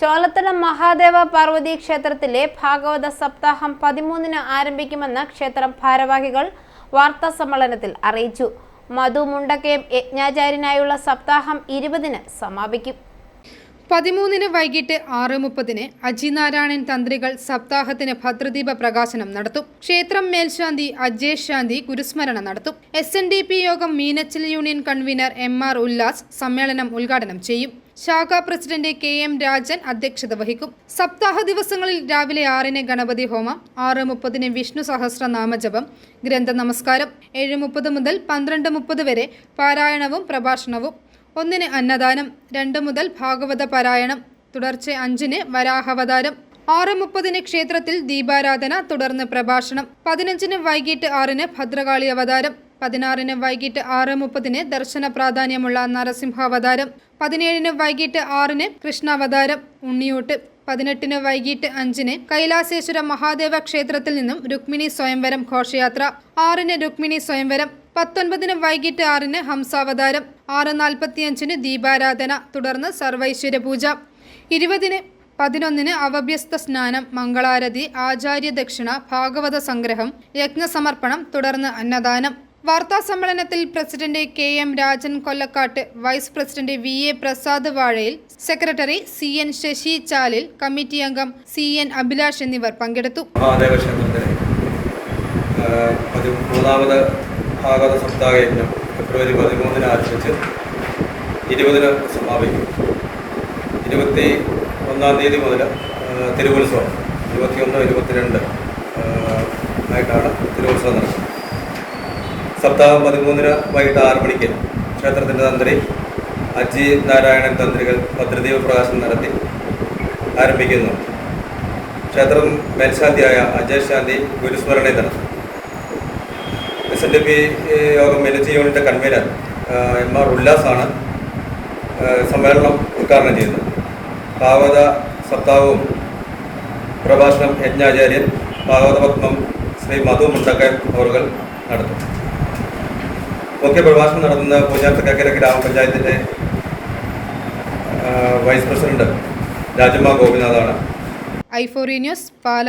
ചോലത്തല മഹാദേവ പാർവതി ക്ഷേത്രത്തിലെ ഭാഗവത സപ്താഹം പതിമൂന്നിന് ആരംഭിക്കുമെന്ന് ക്ഷേത്രം ഭാരവാഹികൾ വാർത്താ സമ്മേളനത്തിൽ അറിയിച്ചു. മധു മുണ്ടക്കയം യജ്ഞാചാര്യനായുള്ള സപ്താഹം ഇരുപതിന് സമാപിക്കും. പതിമൂന്നിന് വൈകിട്ട് ആറ് മുപ്പതിന് അജിനാരായണൻ തന്ത്രികൾ സപ്താഹത്തിന് ഭദ്രദീപ പ്രകാശനം നടത്തും. ക്ഷേത്രം മേൽശാന്തി അജേഷ് ശാന്തി ഗുരുസ്മരണ നടത്തും. എസ് യോഗം Meenachil union convener M R Ullas സമ്മേളനം ഉദ്ഘാടനം ചെയ്യും. ശാഖാ പ്രസിഡന്റ് കെ എം രാജൻ അധ്യക്ഷത വഹിക്കും. സപ്താഹ ദിവസങ്ങളിൽ രാവിലെ ആറിന് ഗണപതി ഹോമം ആറ് മുപ്പതിന് വിഷ്ണു സഹസ്രനാമജപം ഗ്രന്ഥ നമസ്കാരം ഏഴ് മുപ്പത് മുതൽ പന്ത്രണ്ട് മുപ്പത് വരെ പാരായണവും പ്രഭാഷണവും ഒന്നിന് അന്നദാനം രണ്ട് മുതൽ ഭാഗവത പാരായണം തുടർച്ച അഞ്ചിന് വരാഹവതാരം ആറ് മുപ്പതിന് ക്ഷേത്രത്തിൽ ദീപാരാധന തുടർന്ന് പ്രഭാഷണം പതിനഞ്ചിന് വൈകിട്ട് ആറിന് ഭദ്രകാളി അവതാരം പതിനാറിന് വൈകിട്ട് ആറ് മുപ്പതിന് ദർശന പ്രാധാന്യമുള്ള നരസിംഹാവതാരം പതിനേഴിന് വൈകിട്ട് ആറിന് കൃഷ്ണാവതാരം ഉണ്ണിയൂട്ട് പതിനെട്ടിന് വൈകിട്ട് അഞ്ചിന് കൈലാസേശ്വര മഹാദേവ ക്ഷേത്രത്തിൽ നിന്നും രുക്മിണി സ്വയംവരം ഘോഷയാത്ര ആറിന് രുക്മിണി സ്വയംവരം പത്തൊൻപതിന് വൈകിട്ട് ആറിന് ഹംസാവതാരം ആറ് നാൽപ്പത്തിയഞ്ചിന് ദീപാരാധന തുടർന്ന് സർവൈശ്വര്യ പൂജ. ഇരുപതിന് പതിനൊന്നിന് അവഭ്യസ്ത സ്നാനം മംഗളാരതി ആചാര്യദക്ഷിണ ഭാഗവത സംഗ്രഹം യജ്ഞസമർപ്പണം തുടർന്ന് അന്നദാനം. വാർത്താ സമ്മേളനത്തിൽ president K M Rajan Kollakkat vice president V A Prasad Vazhayil secretary C N Sasi Chalil committee അംഗം സി എൻ അഭിലാഷ് എന്നിവർ പങ്കെടുത്തു. പതിമൂന്നാമത് ഭാഗവത സപ്താഹ യജ്ഞം ഫെബ്രുവരി പതിമൂന്നിന് ആരംഭിച്ച് ഇരുപതിന് സമാപിക്കും. ഇരുപത്തി ഒന്നാം തീയതി മുതൽ തിരുവുത്സവം ഇരുപത്തിയൊന്ന് ഇരുപത്തിരണ്ട് ആയിട്ടാണ് തിരുവുത്സവം നടക്കുന്നത്. സപ്താഹം പതിമൂന്നിന് വൈകിട്ട് ആറ് മണിക്ക് ക്ഷേത്രത്തിന്റെ തന്ത്രി അജി നാരായണൻ തന്ത്രികൾ ഭദ്രദീപ പ്രകാശനം നടത്തി ആരംഭിക്കുന്നു. ക്ഷേത്രം മേൽശാന്തിയായ അജയ് ശാന്തി ഗുരുസ്മരണയിൽ നടത്തും എസ് എൻ ഡി പി യോഗം മെലിജി യൂണിറ്റ് കൺവീനർ എം ആർ ഉല്ലാസാണ് സമ്മേളനം ഉദ്ഘാടനം ചെയ്യുന്നത്. ഭാഗവത സപ്താഹവും പ്രഭാഷണം യജ്ഞാചാര്യൻ ഭാഗവത പത്മം ശ്രീ മധു മുണ്ടക്കൻ അവർ നടത്തും. മുഖ്യ പ്രഭാഷണം നടത്തുന്ന പൂജാത്തക്കര ഗ്രാമപഞ്ചായത്തിന്റെ വൈസ് പ്രസിഡന്റ് രാജമ്മ ഗോപിനാഥാണ്. ഐഫോറി ന്യൂസ് പാല.